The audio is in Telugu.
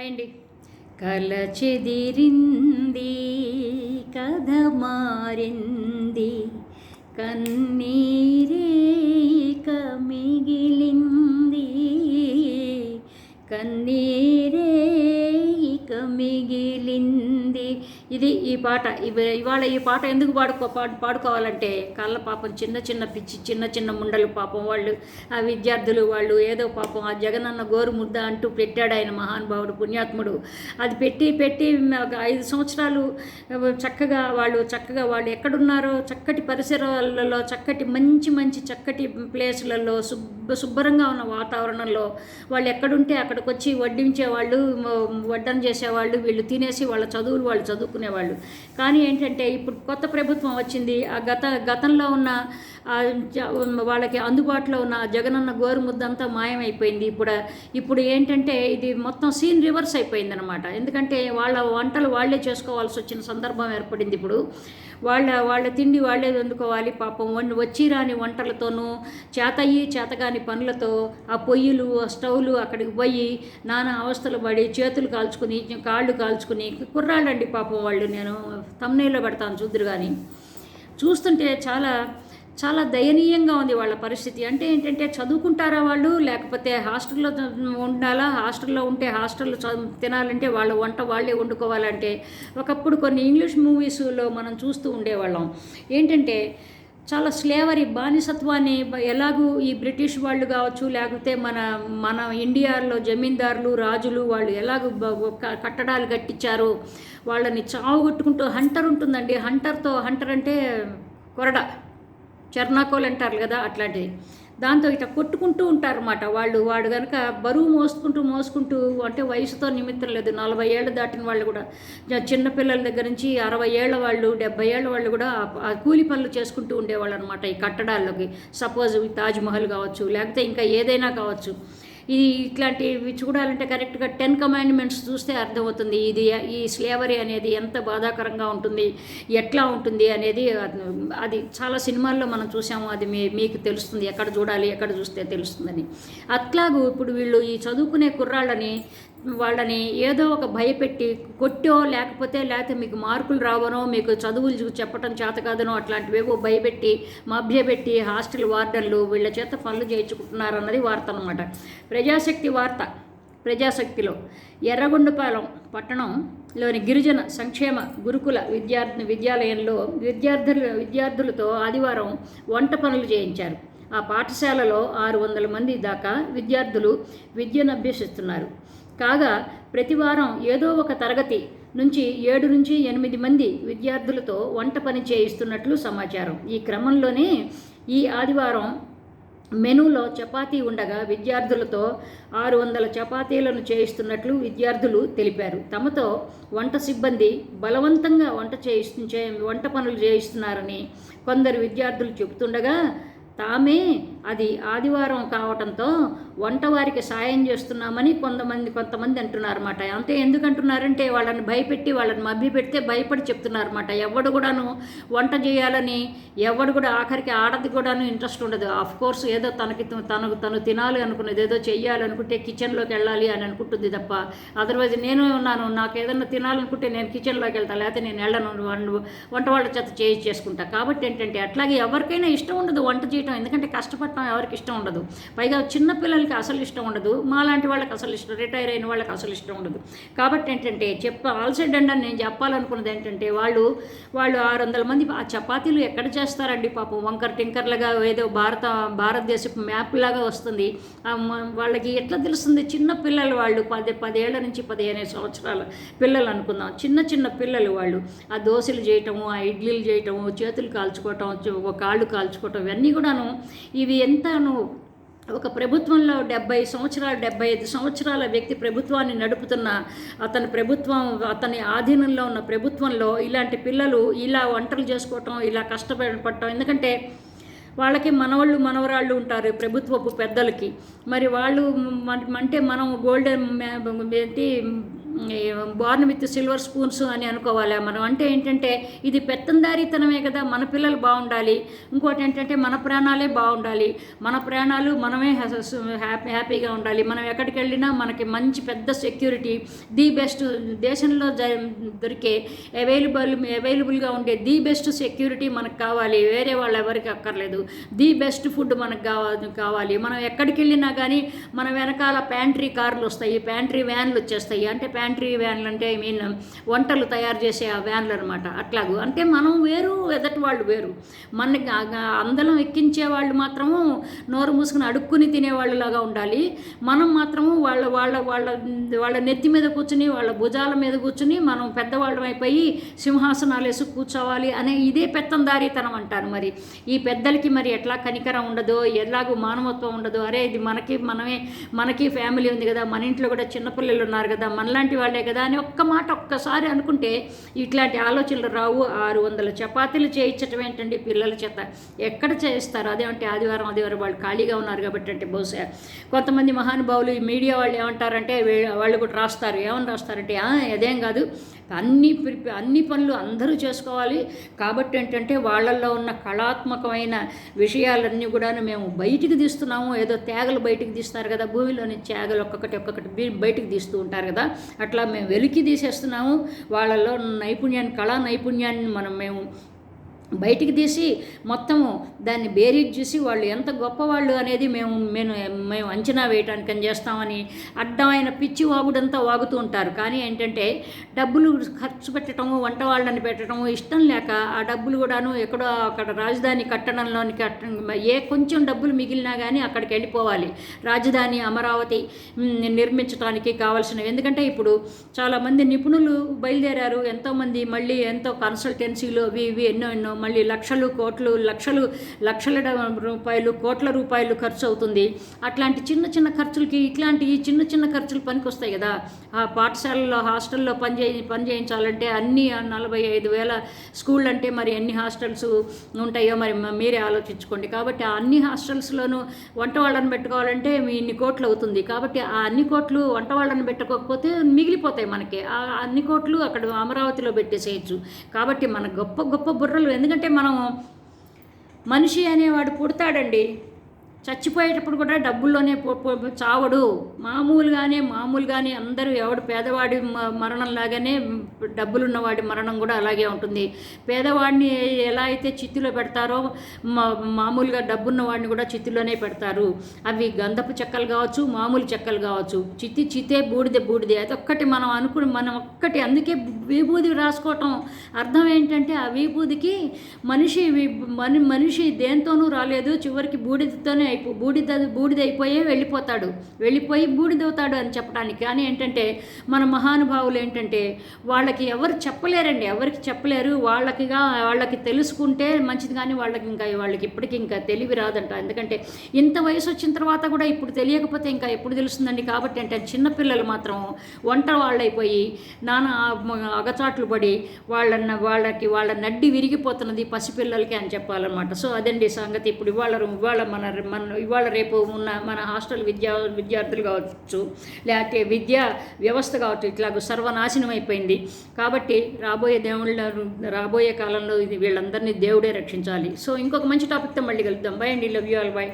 అయండి కల చెదిరింది కథ మారింది కన్నీరే ఇక మిగిలింది. కన్నీరే ఇక అయింది ఇది ఈ పాట. ఇవి ఇవాళ ఈ పాట ఎందుకు పాడుకో పాడు పాడుకోవాలంటే కళ్ళ పాపం చిన్న చిన్న పిచ్చి చిన్న చిన్న ముండలు పాపం వాళ్ళు ఆ విద్యార్థులు వాళ్ళు ఏదో పాపం ఆ జగనన్న గోరు ముద్ద అంటూ పెట్టాడు ఆయన మహానుభావుడు పుణ్యాత్ముడు. అది పెట్టి పెట్టి ఒక ఐదు సంవత్సరాలు చక్కగా వాళ్ళు చక్కగా వాళ్ళు ఎక్కడున్నారో చక్కటి పరిసరాలలో చక్కటి మంచి మంచి చక్కటి ప్లేసులలో శుభ్ర శుభ్రంగా ఉన్న వాతావరణంలో వాళ్ళు ఎక్కడుంటే అక్కడికి వచ్చి వడ్డించే వాళ్ళు వడ్డన చేసేవాళ్ళు వీళ్ళు తినేసి వాళ్ళ చదువులు వాళ్ళు చదువుకునేవాళ్ళు. కానీ ఏంటంటే ఇప్పుడు కొత్త ప్రభుత్వం వచ్చింది. ఆ గత గతంలో ఉన్న వాళ్ళకి అందుబాటులో ఉన్న జగనన్న గోరు ముద్దంతా మాయమైపోయింది. ఇప్పుడు ఇప్పుడు ఏంటంటే ఇది మొత్తం సీన్ రివర్స్ అయిపోయింది అనమాట ఎందుకంటే వాళ్ళ వంటలు వాళ్ళే చేసుకోవాల్సి వచ్చిన సందర్భం ఏర్పడింది ఇప్పుడు. వాళ్ళ వాళ్ళ తిండి వాళ్ళే వండుకోవాలి. పాపం వండి వచ్చి రాని వంటలతోనూ చేతయ్యి చేతగాని పనులతో ఆ పొయ్యిలు ఆ స్టవ్లు అక్కడికి పోయి నానా అవస్థలు పడి చేతులు కాల్చుకుని కాళ్ళు కాల్చుకుని కుర్రాళ్ళండి పాపం వాళ్ళు నేను తమ్నేలో పెడతాను చూద్దరు కానీ చూస్తుంటే చాలా చాలా దయనీయంగా ఉంది వాళ్ళ పరిస్థితి. అంటే ఏంటంటే చదువుకుంటారా వాళ్ళు? లేకపోతే హాస్టల్లో ఉండాలా? హాస్టల్లో ఉంటే హాస్టల్లో చదువు తినాలంటే వాళ్ళ వంట వాళ్ళే వండుకోవాలంటే ఒకప్పుడు కొన్ని ఇంగ్లీష్ మూవీస్లో మనం చూస్తూ ఉండేవాళ్ళం. ఏంటంటే చాలా స్లేవరీ బానిసత్వాన్ని ఎలాగూ ఈ బ్రిటిష్ వాళ్ళు కావచ్చు లేకపోతే మన మన ఇండియాలో జమీందారులు రాజులు వాళ్ళు ఎలాగూ కట్టడాలు కట్టించారు వాళ్ళని చావుగొట్టుకుంటూ హంటర్ ఉంటుందండి. హంటర్తో హంటర్ అంటే కొరడ. చర్నాకోల్ అంటారు కదా అట్లాంటిది. దాంతో ఇట్లా కొట్టుకుంటూ ఉంటారన్నమాట వాళ్ళు. వాడు కనుక బరువు మోసుకుంటూ మోసుకుంటూ అంటే వయసుతో నిమిత్తం లేదు నలభై ఏళ్ళు దాటిన వాళ్ళు కూడా చిన్నపిల్లల దగ్గర నుంచి అరవై ఏళ్ళ వాళ్ళు డెబ్బై ఏళ్ళ వాళ్ళు కూడా కూలి పనులు చేసుకుంటూ ఉండేవాళ్ళు అనమాట ఈ కట్టడాల్లోకి. సపోజ్ తాజ్మహల్ కావచ్చు లేకపోతే ఇంకా ఏదైనా కావచ్చు. ఇది ఇట్లాంటివి చూడాలంటే కరెక్ట్గా టెన్ కమాండ్మెంట్స్ చూస్తే అర్థమవుతుంది. ఇది ఈ స్లేవరీ అనేది ఎంత బాధాకరంగా ఉంటుంది ఎట్లా ఉంటుంది అనేది అది- చాలా సినిమాల్లో మనం చూసాము అది మీ మీకు తెలుస్తుంది. ఎక్కడ చూడాలి ఎక్కడ చూస్తే తెలుస్తుందని. అట్లాగూ ఇప్పుడు వీళ్ళు ఈ చదువుకునే కుర్రాళ్ళని వాళ్ళని ఏదో ఒక భయపెట్టి కొట్టో లేకపోతే లేకపోతే మీకు మార్కులు రావనో మీకు చదువులు చెప్పడం చెప్పటం చేత కాదనో అట్లాంటివేవో భయపెట్టి మభ్యపెట్టి హాస్టల్ వార్డర్లు వీళ్ళ చేత పనులు చేయించుకుంటున్నారన్నది వార్త అనమాట ప్రజాశక్తి వార్త ప్రజాశక్తిలో ఎర్రగొండపాలెం పట్టణంలోని గిరిజన సంక్షేమ గురుకుల విద్యార్థి విద్యాలయంలో విద్యార్థులు విద్యార్థులతో ఆదివారం వంట పనులు చేయించారు. ఆ పాఠశాలలో ఆరు వందల మంది దాకా విద్యార్థులు విద్యను అభ్యసిస్తున్నారు. కాగా ప్రతివారం ఏదో ఒక తరగతి నుంచి ఏడు నుంచి ఎనిమిది మంది విద్యార్థులతో వంట పని చేయిస్తున్నట్లు సమాచారం. ఈ క్రమంలోనే ఈ ఆదివారం మెనూలో చపాతీ ఉండగా విద్యార్థులతో ఆరు వందల చపాతీలను చేయిస్తున్నట్లు విద్యార్థులు తెలిపారు. తమతో వంట సిబ్బంది బలవంతంగా వంట చేయిస్తు వంట పనులు చేయిస్తున్నారని కొందరు విద్యార్థులు చెబుతుండగా తామే అది ఆదివారం కావటంతో వంటవారికి సాయం చేస్తున్నామని కొంతమంది కొంతమంది అంటున్నారన్నమాట. అంతే ఎందుకు అంటున్నారంటే వాళ్ళని భయపెట్టి వాళ్ళని మభ్య పెడితే భయపడి చెప్తున్నారన్నమాట. ఎవడు కూడాను వంట చేయాలని ఎవడు కూడా ఆఖరికి ఆడది కూడాను ఇంట్రెస్ట్ ఉండదు. ఆఫ్ కోర్స్ ఏదో తనకి తనకు తను తినాలి అనుకున్నది ఏదో చెయ్యాలనుకుంటే కిచెన్లోకి వెళ్ళాలి అని అనుకుంటుంది తప్ప అదర్వైజ్ నేను ఉన్నాను నాకు ఏదైనా తినాలనుకుంటే నేను కిచెన్లోకి వెళ్తాను లేకపోతే నేను వెళ్ళను వంట వంట వాళ్ళ చేత చేయి చేసుకుంటా. కాబట్టి ఏంటంటే అట్లాగే ఎవరికైనా ఇష్టం ఉండదు వంట చేయటం ఎందుకంటే కష్టపడటం ఎవరికి ఇష్టం ఉండదు. పైగా చిన్న పిల్లలకి అసలు ఇష్టం ఉండదు. మాలాంటి వాళ్ళకి అసలు ఇష్టం రిటైర్ అయిన వాళ్ళకి అసలు ఇష్టం ఉండదు. కాబట్టి ఏంటంటే చెప్ప ఆల్సైడ్ అని నేను చెప్పాలనుకున్నది ఏంటంటే వాళ్ళు వాళ్ళు ఆరు వందల మంది ఆ చపాతీలు ఎక్కడ చేస్తారండి పాపం? వంకర్ టింకర్లుగా ఏదో భారత భారతదేశపు మ్యాప్ లాగా వస్తుంది. వాళ్ళకి ఎట్లా తెలుస్తుంది? చిన్న పిల్లలు వాళ్ళు పది పదేళ్ళ నుంచి పదిహేను సంవత్సరాల పిల్లలు అనుకుందాం. చిన్న చిన్న పిల్లలు వాళ్ళు ఆ దోశలు చేయటము ఆ ఇడ్లీలు చేయటము చేతులు కాల్చుకోవటం కాళ్ళు కాల్చుకోవటం ఇవన్నీ కూడాను ఇవి ఎంతను ఒక ప్రభుత్వంలో డెబ్బై సంవత్సరాలు డెబ్బై ఐదు సంవత్సరాల వ్యక్తి ప్రభుత్వాన్ని నడుపుతున్న అతని ప్రభుత్వం అతని ఆధీనంలో ఉన్న ప్రభుత్వంలో ఇలాంటి పిల్లలు ఇలా వంటలు చేసుకోవటం ఇలా కష్టపడటం ఎందుకంటే వాళ్ళకి మనవాళ్ళు మనవరాళ్ళు ఉంటారు ప్రభుత్వపు పెద్దలకి. మరి వాళ్ళు అంటే మనం గోల్డెన్ ఏంటి బార్న్ విత్ సిల్వర్ స్పూన్స్ అని అనుకోవాలి మనం. అంటే ఏంటంటే ఇది పెత్తందారీతనమే కదా మన పిల్లలు బాగుండాలి. ఇంకోటి ఏంటంటే మన ప్రాణాలే బాగుండాలి. మన ప్రాణాలు మనమే హ్యాపీ హ్యాపీగా ఉండాలి. మనం ఎక్కడికి వెళ్ళినా మనకి మంచి పెద్ద సెక్యూరిటీ ది బెస్ట్ దేశంలో దొరికే అవైలబుల్ అవైలబుల్గా ఉండే ది బెస్ట్ సెక్యూరిటీ మనకు కావాలి. వేరే వాళ్ళు ఎవరికి అక్కర్లేదు. ది బెస్ట్ ఫుడ్ మనకు కావాలి కావాలి. మనం ఎక్కడికి వెళ్ళినా కానీ మన వెనకాల ప్యాంట్రీ కార్లు వస్తాయి. ప్యాంట్రీ వ్యాన్లు వచ్చేస్తాయి. అంటే ప్యాంట్రీ వ్యాన్లు అంటే ఐ మీన్ వంటలు తయారు చేసే ఆ వ్యాన్లు అనమాట అట్లాగూ అంటే మనం వేరు ఎదటి వాళ్ళు వేరు. మనకి అందరం ఎక్కించే వాళ్ళు మాత్రము నోరు మూసుకుని అడుక్కుని తినేవాళ్ళలాగా ఉండాలి. మనం మాత్రము వాళ్ళ వాళ్ళ వాళ్ళ వాళ్ళ నెత్తి మీద కూర్చుని వాళ్ళ భుజాల మీద కూర్చుని మనం పెద్దవాళ్ళం అయిపోయి సింహాసనాలు వేసి కూర్చోవాలి అనే ఇదే పెత్తందారీతనం అంటారు మరి. ఈ పెద్దలకి మరి ఎట్లా కనికరం ఉండదో ఎలాగూ మానవత్వం ఉండదు అరే ఇది మనకి మనమే మనకి ఫ్యామిలీ ఉంది కదా మన ఇంట్లో కూడా చిన్నపిల్లలు ఉన్నారు కదా మనలాంటి వాళ్ళే కదా అని ఒక్క మాట ఒక్కసారి అనుకుంటే ఇట్లాంటి ఆలోచనలు రావు. ఆరు వందల చపాతీలు చేయించటం ఏంటండి పిల్లల చేత? ఎక్కడ చేయిస్తారు? అదేమంటే ఆదివారం ఆదివారం వాళ్ళు ఖాళీగా ఉన్నారు కాబట్టి అంటే బహుశా కొంతమంది మహానుభావులు ఈ మీడియా వాళ్ళు ఏమంటారంటే వాళ్ళు కూడా రాస్తారు. ఏమని రాస్తారంటే అదేం కాదు. అన్ని అన్ని పనులు అందరూ చేసుకోవాలి. కాబట్టి ఏంటంటే వాళ్ళల్లో ఉన్న కళాత్మకమైన విషయాలన్నీ కూడా మేము బయటికి తీస్తున్నాము. ఏదో తేగలు బయటికి తీస్తారు కదా. భూమిలోని తేగలు ఒక్కొక్కటి ఒక్కొక్కటి బయటికి తీస్తూ ఉంటారు కదా. అట్లా మేము వెలికి తీసేస్తున్నాము. వాళ్ళల్లో నైపుణ్యాన్ని కళా నైపుణ్యాన్ని మనం మేము బయటికి తీసి మొత్తము దాన్ని బేరీజ్ చూసి వాళ్ళు ఎంత గొప్పవాళ్ళు అనేది మేము మేము మేము అంచనా వేయటానికి అని చేస్తామని అడ్డమైన పిచ్చి వాగుడంతా వాగుతూ ఉంటారు. కానీ ఏంటంటే డబ్బులు ఖర్చు పెట్టడము వంట వాళ్ళని పెట్టడము ఇష్టం లేక ఆ డబ్బులు కూడాను ఎక్కడో అక్కడ రాజధాని కట్టడంలోని కట్ట ఏ కొంచెం డబ్బులు మిగిలినా కానీ అక్కడికి వెళ్ళిపోవాలి. రాజధాని అమరావతి నిర్మించడానికి కావాల్సినవి. ఎందుకంటే ఇప్పుడు చాలామంది నిపుణులు బయలుదేరారు. ఎంతోమంది మళ్ళీ ఎంతో కన్సల్టెన్సీలు అవి ఇవి ఎన్నో ఎన్నో మళ్ళీ లక్షలు కోట్లు లక్షలు లక్షల రూపాయలు కోట్ల రూపాయలు ఖర్చు అవుతుంది. అట్లాంటి చిన్న చిన్న ఖర్చులకి ఇట్లాంటి చిన్న చిన్న ఖర్చులు పనికి వస్తాయి కదా. ఆ పాఠశాలలో హాస్టల్లో పనిచే పనిచేయించాలంటే అన్ని నలభై ఐదు వేల స్కూల్ అంటే మరి ఎన్ని హాస్టల్స్ ఉంటాయో మరి మీరే ఆలోచించుకోండి. కాబట్టి ఆ అన్ని హాస్టల్స్లోనూ వంట వాళ్ళని పెట్టుకోవాలంటే మీ ఇన్ని కోట్లు అవుతుంది. కాబట్టి ఆ అన్ని కోట్లు వంట వాళ్ళని పెట్టుకోకపోతే మిగిలిపోతాయి మనకి. ఆ అన్ని కోట్లు అక్కడ అమరావతిలో పెట్టేసేయచ్చు. కాబట్టి మన గొప్ప గొప్ప బుర్రలు ఎందుకు ఎందుకంటే మనం మనిషి అనేవాడు పుడతాడండి. చచ్చిపోయేటప్పుడు కూడా డబ్బుల్లోనే చావడు. మామూలుగానే మామూలుగానే అందరూ ఎవడు పేదవాడి మరణంలాగానే డబ్బులున్నవాడి మరణం కూడా అలాగే ఉంటుంది. పేదవాడిని ఎలా అయితే చిత్తులో పెడతారో మామూలుగా డబ్బున్నవాడిని కూడా చిత్తులోనే పెడతారు. అవి గంధపు చెక్కలు కావచ్చు మామూలు చెక్కలు కావచ్చు. చిత్తి చితే బూడిదే బూడిదే. ఒక్కటి మనం అనుకుని మనం ఒక్కటి అందుకే విభూది రాసుకోవటం అర్థం ఏంటంటే ఆ విభూదికి మనిషి మనిషి దేంతోనూ రాలేదు. చివరికి బూడిదతోనే అయిపో బూడిద బూడిద అయిపోయే వెళ్ళిపోతాడు. వెళ్ళిపోయి బూడిదవుతాడు అని చెప్పడానికి. కానీ ఏంటంటే మన మహానుభావులు ఏంటంటే వాళ్ళకి ఎవరు చెప్పలేరండి. ఎవరికి చెప్పలేరు. వాళ్ళకిగా వాళ్ళకి తెలుసుకుంటే మంచిది కానీ వాళ్ళకి ఇంకా వాళ్ళకి ఇప్పటికి ఇంకా తెలివి రాదంట. ఎందుకంటే ఇంత వయసు వచ్చిన తర్వాత కూడా ఇప్పుడు తెలియకపోతే ఇంకా ఎప్పుడు తెలుస్తుందండి? కాబట్టి అంటే చిన్నపిల్లలు మాత్రం వంట వాళ్ళైపోయి నానా అగచాట్లు పడి వాళ్ళన్న వాళ్ళకి వాళ్ళ నడ్డి విరిగిపోతున్నది పసిపిల్లలకి అని చెప్పాలన్నమాట. సో అదండి సంగతి. ఇప్పుడు ఇవాళ ఇవాళ మన మన ఇవాళ రేపు ఉన్న మన హాస్టల్ విద్యా విద్యార్థులు కావచ్చు లేకపోతే విద్యా వ్యవస్థ కావచ్చు ఇట్లాగ సర్వనాశనం అయిపోయింది. కాబట్టి రాబోయే దేవుళ్ళ రాబోయే కాలంలో వీళ్ళందరినీ దేవుడే రక్షించాలి. సో ఇంకొక మంచి టాపిక్తో మళ్ళీ కలుద్దాం. బై అండి. Love you all by